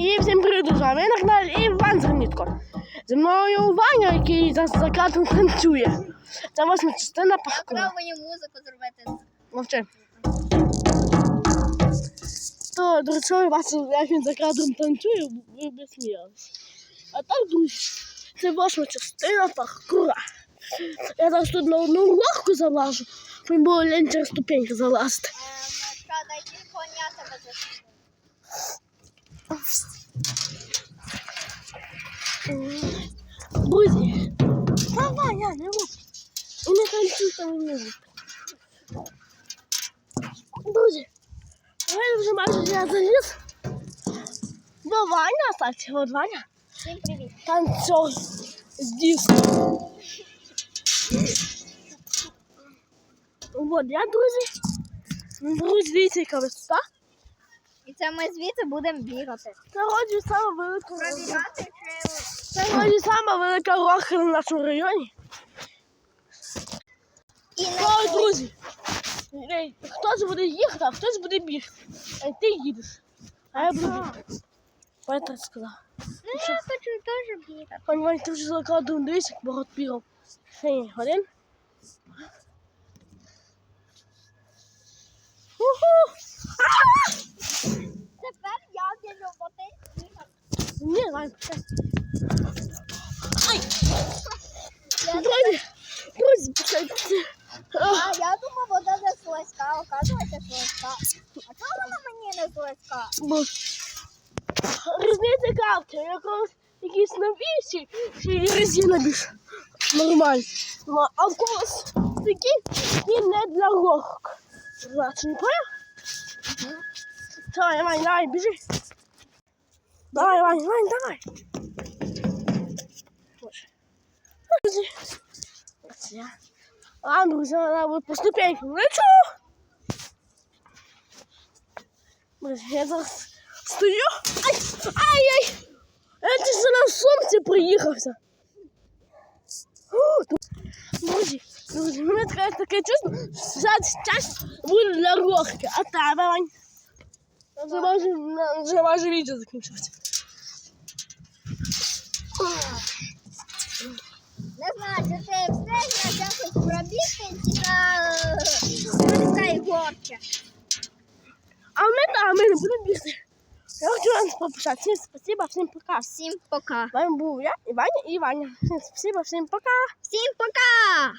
І всім привіт, з вами я на каналі Іван Зернітко. Зі мною Ваня, який за закатом танцює. Це восьма частина Я паркуру. пробую музику зробити. Мовчи. То, до речі, бачили, як він за кадром танцює, ви б сміялися. А так, друзі, це восьма частина паркура. Я зараз тут на одну легку залажу, бо було лень через ступеньки залазити. Що, дайте коня тебе засуну. Друзі, давай, я не руку. Танцюй там не руку. Друзі, я вже я заліз. До Ваня, кстати, от Ваня. Танцор з диском. Вот я, друзі. Друзі, дивіться, яка висота. І це ми звідси будемо бігати. Це вроді сама велика. Пробігати чи... Це вроді сама велика роха на нашому районі. І Ой, на друзі, ей, хтось буде їхати, а хтось буде бігти. А ти їдеш. А я буду. Пані сказав. Ну, я хочу теж бігати. Пані Ваня, ти вже за кадром дивись, як багато бігав. Ще один. Уху! Тепер я біжу, бо ти бігати. Ай! Я Друзі. А, я думав, вода не слизька, оказується слизька. А чого вона мені не слизька? Бо різниця кавки, якось якісь новіші, чи резина більш нормальні. Ну, а в когось такі, які не для легок. Значить, не поняв? Давай, Вань, давай, біжи. Давай, Вань, Вань, давай. Боже. Друзі. Ось я. А, друзі, вона по ступенькам. Лечу! Друзі, я зараз стою. Ай, ай, ай. Ти ще на сумці приїхався. Друзі, друзі, мене таке, таке чувство, що зараз час буде для рохки. А тебе, Вань? Вже майже, вже майже відео закінчилося. Не знаю, чи ти встигнеш якось пробігти чи на Сільській горці. А ми, а ми не будемо бігти. Я хочу вам попрощати. Всім спасибо, всім пока. Всім пока. З вами був я, і Ваня, і Ваня. Всім спасибо, всім пока. Всім пока!